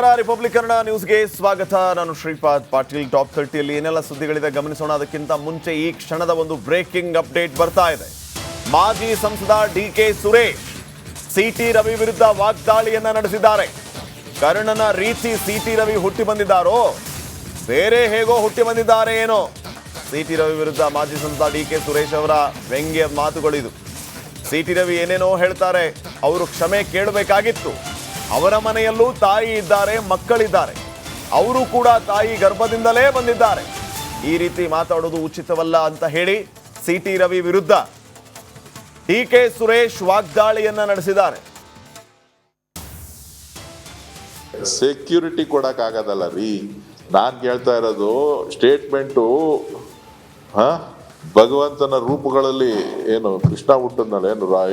ನಮಸ್ಕಾರ ರಿಪಬ್ಲಿಕ್ ಕನ್ನಡ ನ್ಯೂಸ್ಗೆ ಸ್ವಾಗತ. ನಾನು ಶ್ರೀಪಾದ್ ಪಾಟೀಲ್. ಟಾಪ್ ಥರ್ಟಿಯಲ್ಲಿ ಏನೆಲ್ಲ ಸುದ್ದಿಗಳಿದೆ ಗಮನಿಸೋಣ. ಅದಕ್ಕಿಂತ ಮುಂಚೆ ಈ ಕ್ಷಣದ ಒಂದು ಬ್ರೇಕಿಂಗ್ ಅಪ್ಡೇಟ್ ಬರ್ತಾ ಇದೆ. ಮಾಜಿ ಸಂಸದ D K Suresh C T Ravi ವಾಗ್ದಾಳಿಯನ್ನ ನಡೆಸಿದ್ದಾರೆ. ಕರ್ಣನ ರೀತಿ ಸಿಟಿ ರವಿ ಹುಟ್ಟಿ ಬಂದಿದ್ದಾರೋ? ಬೇರೆ ಹೇಗೋ ಹುಟ್ಟಿ ಬಂದಿದ್ದಾರೆ ಏನೋ? ಸಿಟಿ ರವಿ ವಿರುದ್ಧ ಮಾಜಿ ಸಂಸದ ಡಿ ಕೆ ಸುರೇಶ್ ಅವರ ವ್ಯಂಗ್ಯ ಮಾತುಗಳಿದು. ಸಿಟಿ ರವಿ ಏನೇನೋ ಹೇಳ್ತಾರೆ. ಅವರು ಕ್ಷಮೆ ಕೇಳಬೇಕಾಗಿತ್ತು. ಅವರ ಮನೆಯಲ್ಲೂ ತಾಯಿ ಇದ್ದಾರೆ, ಮಕ್ಕಳಿದ್ದಾರೆ. ಅವರು ಕೂಡ ತಾಯಿ ಗರ್ಭದಿಂದಲೇ ಬಂದಿದ್ದಾರೆ. ಈ ರೀತಿ ಮಾತಾಡೋದು ಉಚಿತವಲ್ಲ ಅಂತ ಹೇಳಿ ಸಿಟಿ ರವಿ ವಿರುದ್ಧ ಡಿ ಕೆ ಸುರೇಶ್ ವಾಗ್ದಾಳಿಯನ್ನ ನಡೆಸಿದ್ದಾರೆ. ಸೆಕ್ಯೂರಿಟಿ ಕೊಡಕ್ಕಾಗದಲ್ಲ ರೀ. ನಾನ್ ಕೇಳ್ತಾ ಇರೋದು ಸ್ಟೇಟ್ಮೆಂಟು, ಹ? ಭಗವಂತನ ರೂಪಗಳಲ್ಲಿ ಏನು ಕೃಷ್ಣ ಹುಟ್ಟದ್ನಲ್ಲ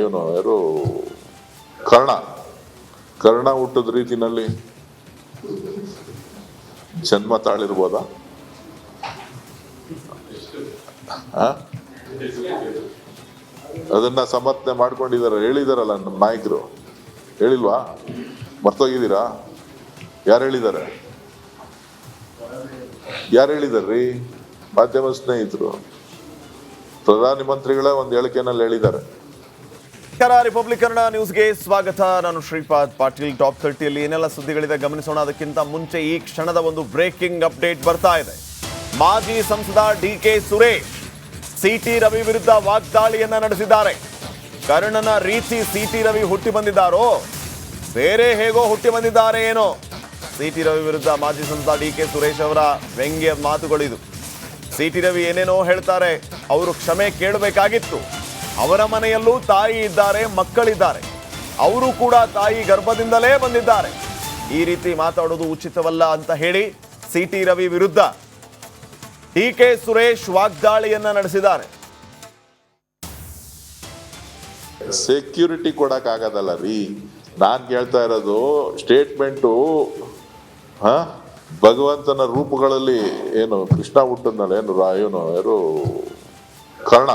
ಏನು ಯಾರು ಕರ್ಣ? ಕರ್ಣ ಹುಟ್ಟದ ರೀತಿನಲ್ಲಿ ಜನ್ಮ ತಾಳಿರ್ಬೋದ? ಅದನ್ನ ಸಮರ್ಥನೆ ಮಾಡ್ಕೊಂಡಿದಾರ, ಹೇಳಿದಾರಲ್ಲ ನಮ್ಮ ನಾಯಕರು. ಹೇಳಿಲ್ವಾ? ಮರ್ತೋಗಿದ್ದೀರಾ? ಯಾರು ಹೇಳಿದ್ದಾರೆ ಯಾರು ಹೇಳಿದಾರ್ರಿ? ಮಾಧ್ಯಮ ಸ್ನೇಹಿತರು. ಪ್ರಧಾನಿ ಮಂತ್ರಿಗಳೇ ಒಂದು ಹೇಳಿಕೆನಲ್ಲಿ ಹೇಳಿದ್ದಾರೆ. ನಮಸ್ಕಾರ ರಿಪಬ್ಲಿಕ್ ಕನ್ನಡ ನ್ಯೂಸ್ಗೆ ಸ್ವಾಗತ. ನಾನು ಶ್ರೀಪಾದ್ ಪಾಟೀಲ್. ಟಾಪ್ ಥರ್ಟಿಯಲ್ಲಿ ಏನೆಲ್ಲ ಸುದ್ದಿಗಳಿದೆ ಗಮನಿಸೋಣ. ಅದಕ್ಕಿಂತ ಮುಂಚೆ ಈ ಕ್ಷಣದ ಒಂದು ಬ್ರೇಕಿಂಗ್ ಅಪ್ಡೇಟ್ ಬರ್ತಾ ಇದೆ. ಮಾಜಿ ಸಂಸದ D K Suresh C T Ravi ವಾಗ್ದಾಳಿಯನ್ನ ನಡೆಸಿದ್ದಾರೆ. ಕರ್ಣನ ರೀತಿ ಸಿಟಿ ರವಿ ಹುಟ್ಟಿ ಬಂದಿದ್ದಾರೋ? ಬೇರೆ ಹೇಗೋ ಹುಟ್ಟಿ ಬಂದಿದ್ದಾರೆ ಏನೋ? ಸಿಟಿ ರವಿ ವಿರುದ್ಧ ಮಾಜಿ ಸಂಸದ ಡಿ ಕೆ ಸುರೇಶ್ ಅವರ ವ್ಯಂಗ್ಯ ಮಾತುಗಳಿದು. ಸಿಟಿ ರವಿ ಏನೇನೋ ಹೇಳ್ತಾರೆ. ಅವರು ಕ್ಷಮೆ ಕೇಳಬೇಕಾಗಿತ್ತು. ಅವರ ಮನೆಯಲ್ಲೂ ತಾಯಿ ಇದ್ದಾರೆ, ಮಕ್ಕಳಿದ್ದಾರೆ. ಅವರು ಕೂಡ ತಾಯಿ ಗರ್ಭದಿಂದಲೇ ಬಂದಿದ್ದಾರೆ. ಈ ರೀತಿ ಮಾತಾಡೋದು ಉಚಿತವಲ್ಲ ಅಂತ ಹೇಳಿ ಸಿಟಿ ರವಿ ವಿರುದ್ಧ ಡಿ ಕೆ ಸುರೇಶ್ ವಾಗ್ದಾಳಿಯನ್ನ ನಡೆಸಿದ್ದಾರೆ. ಸೆಕ್ಯೂರಿಟಿ ಕೊಡಕ್ಕಾಗದಲ್ಲ ರೀ. ನಾನ್ ಕೇಳ್ತಾ ಇರೋದು ಸ್ಟೇಟ್ಮೆಂಟು, ಹ? ಭಗವಂತನ ರೂಪಗಳಲ್ಲಿ ಏನು ಕೃಷ್ಣ ಹುಟ್ಟದ್ನಲ್ಲ ಏನು ಯಾರು ಕರ್ಣ?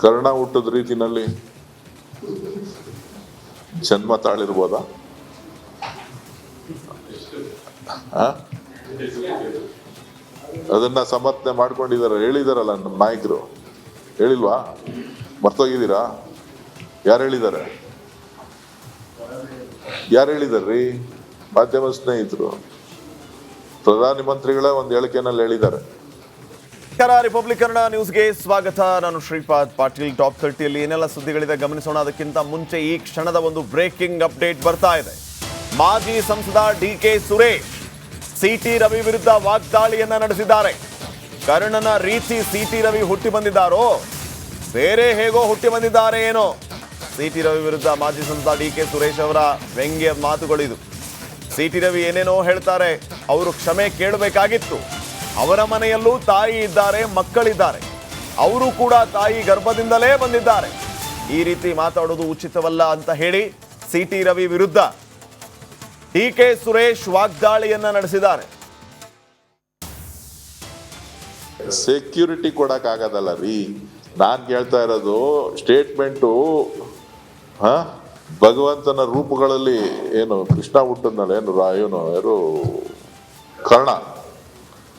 ಕರ್ಣ ಹುಟ್ಟದ ರೀತಿನಲ್ಲಿ ಜನ್ಮ ತಾಳಿರ್ಬೋದ? ಅದನ್ನ ಸಮರ್ಥನೆ ಮಾಡ್ಕೊಂಡಿದ್ದಾರೆ, ಹೇಳಿದಾರಲ್ಲ ನಮ್ಮ ನಾಯಕರು. ಹೇಳಿಲ್ವಾ? ಮರ್ತೋಗಿದ್ದೀರಾ? ಯಾರು ಹೇಳಿದ್ದಾರೆ? ಯಾರು ಹೇಳಿದಾರ್ರಿ? ಮಾಧ್ಯಮ ಸ್ನೇಹಿತರು. ಪ್ರಧಾನಿ ಮಂತ್ರಿಗಳೇ ಒಂದು ಹೇಳಿಕೆನಲ್ಲಿ ಹೇಳಿದ್ದಾರೆ. ನಮಸ್ಕಾರ ರಿಪಬ್ಲಿಕ್ ಕನ್ನಡ ನ್ಯೂಸ್ಗೆ ಸ್ವಾಗತ. ನಾನು ಶ್ರೀಪಾದ್ ಪಾಟೀಲ್. ಟಾಪ್ ಥರ್ಟಿಯಲ್ಲಿ ಏನೆಲ್ಲ ಸುದ್ದಿಗಳಿದೆ ಗಮನಿಸೋಣ. ಅದಕ್ಕಿಂತ ಮುಂಚೆ ಈ ಕ್ಷಣದ ಒಂದು ಬ್ರೇಕಿಂಗ್ ಅಪ್ಡೇಟ್ ಬರ್ತಾ ಇದೆ. ಮಾಜಿ ಸಂಸದ D K Suresh C T Ravi ವಾಗ್ದಾಳಿಯನ್ನ ನಡೆಸಿದ್ದಾರೆ. ಕರ್ಣನ ರೀತಿ ಸಿಟಿ ರವಿ ಹುಟ್ಟಿ ಬಂದಿದ್ದಾರೋ? ಬೇರೆ ಹೇಗೋ ಹುಟ್ಟಿ ಬಂದಿದ್ದಾರೆ ಏನೋ? ಸಿಟಿ ರವಿ ವಿರುದ್ಧ ಮಾಜಿ ಸಂಸದ ಡಿ ಕೆ ಸುರೇಶ್ ಅವರ ವ್ಯಂಗ್ಯ ಮಾತುಗಳಿದು. ಸಿಟಿ ರವಿ ಏನೇನೋ ಹೇಳ್ತಾರೆ. ಅವರು ಕ್ಷಮೆ ಕೇಳಬೇಕಾಗಿತ್ತು. ಅವರ ಮನೆಯಲ್ಲೂ ತಾಯಿ ಇದ್ದಾರೆ, ಮಕ್ಕಳಿದ್ದಾರೆ. ಅವರು ಕೂಡ ತಾಯಿ ಗರ್ಭದಿಂದಲೇ ಬಂದಿದ್ದಾರೆ. ಈ ರೀತಿ ಮಾತಾಡೋದು ಉಚಿತವಲ್ಲ ಅಂತ ಹೇಳಿ ಸಿಟಿ ರವಿ ವಿರುದ್ಧ ಡಿ ಕೆ ಸುರೇಶ್ ವಾಗ್ದಾಳಿಯನ್ನ ನಡೆಸಿದ್ದಾರೆ. ಸೆಕ್ಯೂರಿಟಿ ಕೊಡಕ್ಕಾಗದಲ್ಲ ರೀ. ನಾನ್ ಕೇಳ್ತಾ ಇರೋದು ಸ್ಟೇಟ್ಮೆಂಟು, ಹ? ಭಗವಂತನ ರೂಪಗಳಲ್ಲಿ ಏನು ಕೃಷ್ಣ ಹುಟ್ಟದ್ನಲ್ಲ ಏನು ರಾ ಯಾರು ಕರ್ಣ?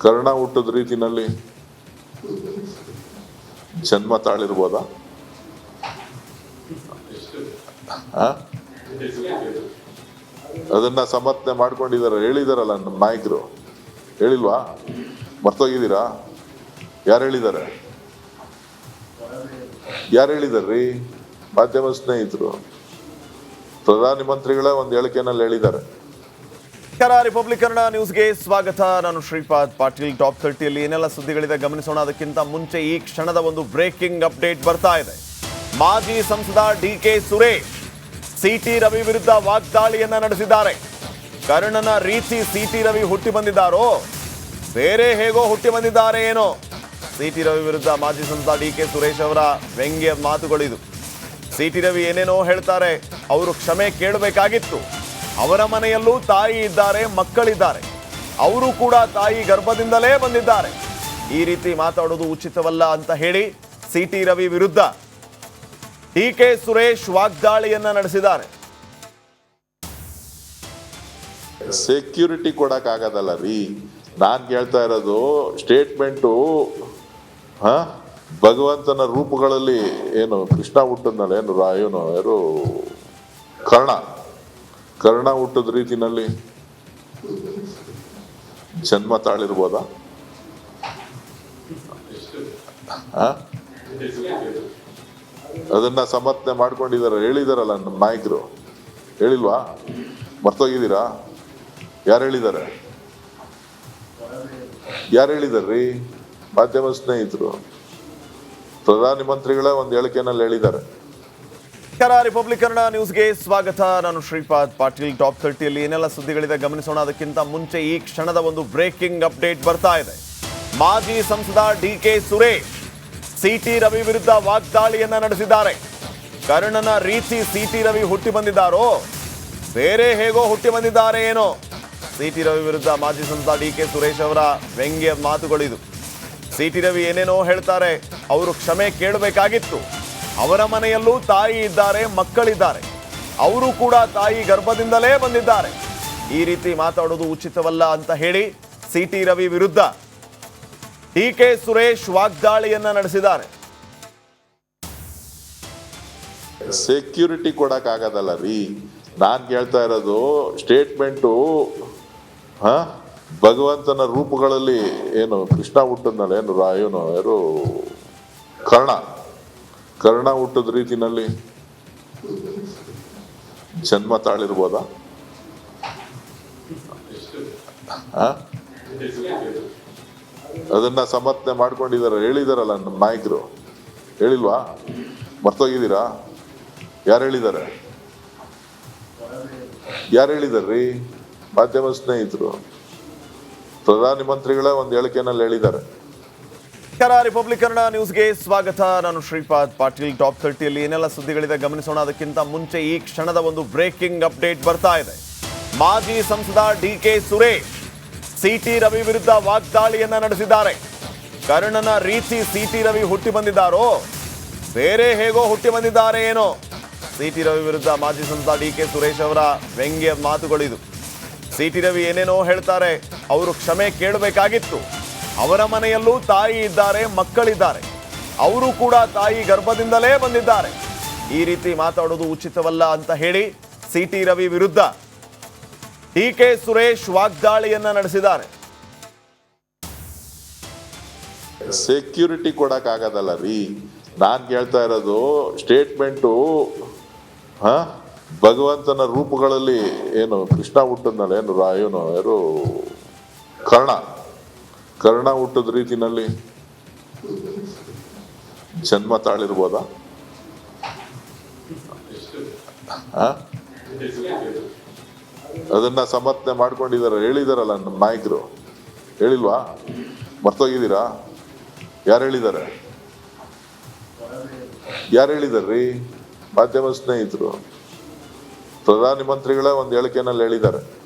ಕರ್ಣ ಹುಟ್ಟದ ರೀತಿನಲ್ಲಿ ಜನ್ಮ ತಾಳಿರ್ಬೋದ? ಅದನ್ನ ಸಮರ್ಥನೆ ಮಾಡ್ಕೊಂಡಿದಾರ, ಹೇಳಿದಾರಲ್ಲ ನಮ್ಮ ನಾಯಕರು. ಹೇಳಿಲ್ವಾ? ಮರ್ತೋಗಿದ್ದೀರಾ? ಯಾರು ಹೇಳಿದ್ದಾರೆ ಯಾರು ಹೇಳಿದಾರ್ರಿ? ಮಾಧ್ಯಮ ಸ್ನೇಹಿತರು. ಪ್ರಧಾನಿ ಮಂತ್ರಿಗಳೇ ಒಂದು ಹೇಳಿಕೆನಲ್ಲಿ ಹೇಳಿದ್ದಾರೆ. ನಮಸ್ಕಾರ ರಿಪಬ್ಲಿಕ್ ಕನ್ನಡ ನ್ಯೂಸ್ಗೆ ಸ್ವಾಗತ. ನಾನು ಶ್ರೀಪಾದ್ ಪಾಟೀಲ್. ಟಾಪ್ ಥರ್ಟಿಯಲ್ಲಿ ಏನೆಲ್ಲ ಸುದ್ದಿಗಳಿದೆ ಗಮನಿಸೋಣ. ಅದಕ್ಕಿಂತ ಮುಂಚೆ ಈ ಕ್ಷಣದ ಒಂದು ಬ್ರೇಕಿಂಗ್ ಅಪ್ಡೇಟ್ ಬರ್ತಾ ಇದೆ. ಮಾಜಿ ಸಂಸದ D K Suresh C T Ravi ವಾಗ್ದಾಳಿಯನ್ನ ನಡೆಸಿದ್ದಾರೆ. ಕರ್ಣನ ರೀತಿ ಸಿಟಿ ರವಿ ಹುಟ್ಟಿ ಬಂದಿದ್ದಾರೋ? ಬೇರೆ ಹೇಗೋ ಹುಟ್ಟಿ ಬಂದಿದ್ದಾರೆ ಏನೋ? ಸಿಟಿ ರವಿ ವಿರುದ್ಧ ಮಾಜಿ ಸಂಸದ ಡಿ ಕೆ ಸುರೇಶ್ ಅವರ ವ್ಯಂಗ್ಯ ಮಾತುಗಳಿದು. ಸಿಟಿ ರವಿ ಏನೇನೋ ಹೇಳ್ತಾರೆ. ಅವರು ಕ್ಷಮೆ ಕೇಳಬೇಕಾಗಿತ್ತು. ಅವರ ಮನೆಯಲ್ಲೂ ತಾಯಿ ಇದ್ದಾರೆ, ಮಕ್ಕಳಿದ್ದಾರೆ. ಅವರು ಕೂಡ ತಾಯಿ ಗರ್ಭದಿಂದಲೇ ಬಂದಿದ್ದಾರೆ. ಈ ರೀತಿ ಮಾತಾಡೋದು ಉಚಿತವಲ್ಲ ಅಂತ ಹೇಳಿ ಸಿಟಿ ರವಿ ವಿರುದ್ಧ ಡಿ ಕೆ ಸುರೇಶ್ ವಾಗ್ದಾಳಿಯನ್ನ ನಡೆಸಿದ್ದಾರೆ. ಸೆಕ್ಯೂರಿಟಿ ಕೊಡಕ್ಕಾಗದಲ್ಲ ರೀ. ನಾನ್ ಕೇಳ್ತಾ ಇರೋದು ಸ್ಟೇಟ್ಮೆಂಟು, ಹಾಂ? ಭಗವಂತನ ರೂಪಗಳಲ್ಲಿ ಏನು ಕೃಷ್ಣ ಹುಟ್ಟಿದ್ನಲ್ಲ ಏನು ಯಾರು ಕರ್ಣ? ಕರ್ಣ ಹುಟ್ಟದ ರೀತಿನಲ್ಲಿ ಜನ್ಮ ತಾಳಿರ್ಬೋದ? ಅದನ್ನ ಸಮರ್ಥನೆ ಮಾಡ್ಕೊಂಡಿದ್ದಾರೆ, ಹೇಳಿದಾರಲ್ಲ ನಮ್ಮ ನಾಯಕರು. ಹೇಳಿಲ್ವಾ? ಮರ್ತೋಗಿದ್ದೀರಾ? ಯಾರು ಹೇಳಿದ್ದಾರೆ? ಯಾರು ಹೇಳಿದಾರ್ರಿ? ಮಾಧ್ಯಮ ಸ್ನೇಹಿತರು. ಪ್ರಧಾನಿ ಮಂತ್ರಿಗಳೇ ಒಂದು ಹೇಳಿಕೆನಲ್ಲಿ ಹೇಳಿದ್ದಾರೆ. ನಮಸ್ಕಾರ ರಿಪಬ್ಲಿಕ್ ಕನ್ನಡ ನ್ಯೂಸ್ಗೆ ಸ್ವಾಗತ. ನಾನು ಶ್ರೀಪಾದ್ ಪಾಟೀಲ್. ಟಾಪ್ ಥರ್ಟಿಯಲ್ಲಿ ಏನೆಲ್ಲ ಸುದ್ದಿಗಳಿದೆ ಗಮನಿಸೋಣ. ಅದಕ್ಕಿಂತ ಮುಂಚೆ ಈ ಕ್ಷಣದ ಒಂದು ಬ್ರೇಕಿಂಗ್ ಅಪ್ಡೇಟ್ ಬರ್ತಾ ಇದೆ. ಮಾಜಿ ಸಂಸದ D K Suresh C T Ravi ವಾಗ್ದಾಳಿಯನ್ನ ನಡೆಸಿದ್ದಾರೆ. ಕರ್ಣನ ರೀತಿ ಸಿಟಿ ರವಿ ಹುಟ್ಟಿ ಬಂದಿದ್ದಾರೋ? ಬೇರೆ ಹೇಗೋ ಹುಟ್ಟಿ ಬಂದಿದ್ದಾರೆ ಏನೋ? ಸಿಟಿ ರವಿ ವಿರುದ್ಧ ಮಾಜಿ ಸಂಸದ ಡಿ ಕೆ ಸುರೇಶ್ ಅವರ ವ್ಯಂಗ್ಯ ಮಾತುಗಳಿದು. ಸಿಟಿ ರವಿ ಏನೇನೋ ಹೇಳ್ತಾರೆ. ಅವರು ಕ್ಷಮೆ ಕೇಳಬೇಕಾಗಿತ್ತು. ಅವರ ಮನೆಯಲ್ಲೂ ತಾಯಿ ಇದ್ದಾರೆ, ಮಕ್ಕಳಿದ್ದಾರೆ. ಅವರು ಕೂಡ ತಾಯಿ ಗರ್ಭದಿಂದಲೇ ಬಂದಿದ್ದಾರೆ. ಈ ರೀತಿ ಮಾತಾಡೋದು ಉಚಿತವಲ್ಲ ಅಂತ ಹೇಳಿ ಸಿಟಿ ರವಿ ವಿರುದ್ಧ ಡಿ ಕೆ ಸುರೇಶ್ ವಾಗ್ದಾಳಿಯನ್ನ ನಡೆಸಿದ್ದಾರೆ. ಸೆಕ್ಯೂರಿಟಿ ಕೊಡಕ್ಕಾಗದಲ್ಲ ರೀ. ನಾನ್ ಕೇಳ್ತಾ ಇರೋದು ಸ್ಟೇಟ್ಮೆಂಟು, ಹಾಂ? ಭಗವಂತನ ರೂಪಗಳಲ್ಲಿ ಏನು ಕೃಷ್ಣ ಹುಟ್ಟಿದ್ನಲ್ಲ ಏನು ರಾ ಏನು ಯಾರು ಕರ್ಣ. ಕರ್ಣ ಹುಟ್ಟದ ರೀತಿನಲ್ಲಿ ಜನ್ಮ ತಾಳಿರ್ಬೋದಾ? ಅದನ್ನ ಸಮರ್ಥನೆ ಮಾಡ್ಕೊಂಡಿದ್ದಾರೆ ಹೇಳಿದಾರಲ್ಲ ನಮ್ಮ ನಾಯಕರು. ಹೇಳಿಲ್ವಾ? ಮರ್ತೋಗಿದ್ದೀರಾ? ಯಾರು ಹೇಳಿದ್ದಾರೆ ಯಾರು ಹೇಳಿದಾರ್ರಿ? ಮಾಧ್ಯಮ ಸ್ನೇಹಿತರು. ಪ್ರಧಾನಿ ಮಂತ್ರಿಗಳೇ ಒಂದು ಹೇಳಿಕೆನಲ್ಲಿ ಹೇಳಿದ್ದಾರೆ. ನಮಸ್ಕಾರ ರಿಪಬ್ಲಿಕ್ ಕನ್ನಡ ನ್ಯೂಸ್ಗೆ ಸ್ವಾಗತ. ನಾನು ಶ್ರೀಪಾದ್ ಪಾಟೀಲ್. ಟಾಪ್ ಥರ್ಟಿಯಲ್ಲಿ ಏನೆಲ್ಲ ಸುದ್ದಿಗಳಿದೆ ಗಮನಿಸೋಣ. ಅದಕ್ಕಿಂತ ಮುಂಚೆ ಈ ಕ್ಷಣದ ಒಂದು ಬ್ರೇಕಿಂಗ್ ಅಪ್ಡೇಟ್ ಬರ್ತಾ ಇದೆ. ಮಾಜಿ ಸಂಸದ D K Suresh C T Ravi ವಾಗ್ದಾಳಿಯನ್ನ ನಡೆಸಿದ್ದಾರೆ. ಕರ್ಣನ ರೀತಿ ಸಿಟಿ ರವಿ ಹುಟ್ಟಿ ಬಂದಿದ್ದಾರೋ? ಬೇರೆ ಹೇಗೋ ಹುಟ್ಟಿ ಬಂದಿದ್ದಾರೆ ಏನೋ? ಸಿಟಿ ರವಿ ವಿರುದ್ಧ ಮಾಜಿ ಸಂಸದ ಡಿ ಕೆ ಸುರೇಶ್ ಅವರ ವ್ಯಂಗ್ಯ ಮಾತುಗಳಿದು. ಸಿಟಿ ರವಿ ಏನೇನೋ ಹೇಳ್ತಾರೆ. ಅವರು ಕ್ಷಮೆ ಕೇಳಬೇಕಾಗಿತ್ತು. ಅವರ ಮನೆಯಲ್ಲೂ ತಾಯಿ ಇದ್ದಾರೆ, ಮಕ್ಕಳಿದ್ದಾರೆ. ಅವರು ಕೂಡ ತಾಯಿ ಗರ್ಭದಿಂದಲೇ ಬಂದಿದ್ದಾರೆ. ಈ ರೀತಿ ಮಾತಾಡೋದು ಉಚಿತವಲ್ಲ ಅಂತ ಹೇಳಿ ಸಿಟಿ ರವಿ ವಿರುದ್ಧ ಡಿ ಕೆ ಸುರೇಶ್ ವಾಗ್ದಾಳಿಯನ್ನ ನಡೆಸಿದ್ದಾರೆ. ಸೆಕ್ಯೂರಿಟಿ ಕೊಡಕ್ಕಾಗದಲ್ಲ ರೀ. ನಾನ್ ಕೇಳ್ತಾ ಇರೋದು ಸ್ಟೇಟ್ಮೆಂಟು, ಹಾಂ? ಭಗವಂತನ ರೂಪಗಳಲ್ಲಿ ಏನು ಕೃಷ್ಣ ಹುಟ್ಟಿದ್ನಲ್ಲ ಏನು, ಯಾರು? ಕರ್ಣ. ಕರ್ಣ ಹುಟ್ಟದ ರೀತಿನಲ್ಲಿ ಜನ್ಮ ತಾಳಿರ್ಬೋದ? ಅದನ್ನ ಸಮರ್ಥನೆ ಮಾಡ್ಕೊಂಡಿದ್ದಾರೆ ಹೇಳಿದಾರಲ್ಲ ನಮ್ಮ ನಾಯಕರು. ಹೇಳಿಲ್ವಾ? ಮರ್ತೋಗಿದ್ದೀರಾ? ಯಾರು ಹೇಳಿದ್ದಾರೆ ಯಾರು ಹೇಳಿದಾರ್ರಿ? ಮಾಧ್ಯಮ ಸ್ನೇಹಿತರು. ಪ್ರಧಾನಿ ಮಂತ್ರಿಗಳೇ ಒಂದು ಹೇಳಿಕೆನಲ್ಲಿ ಹೇಳಿದ್ದಾರೆ.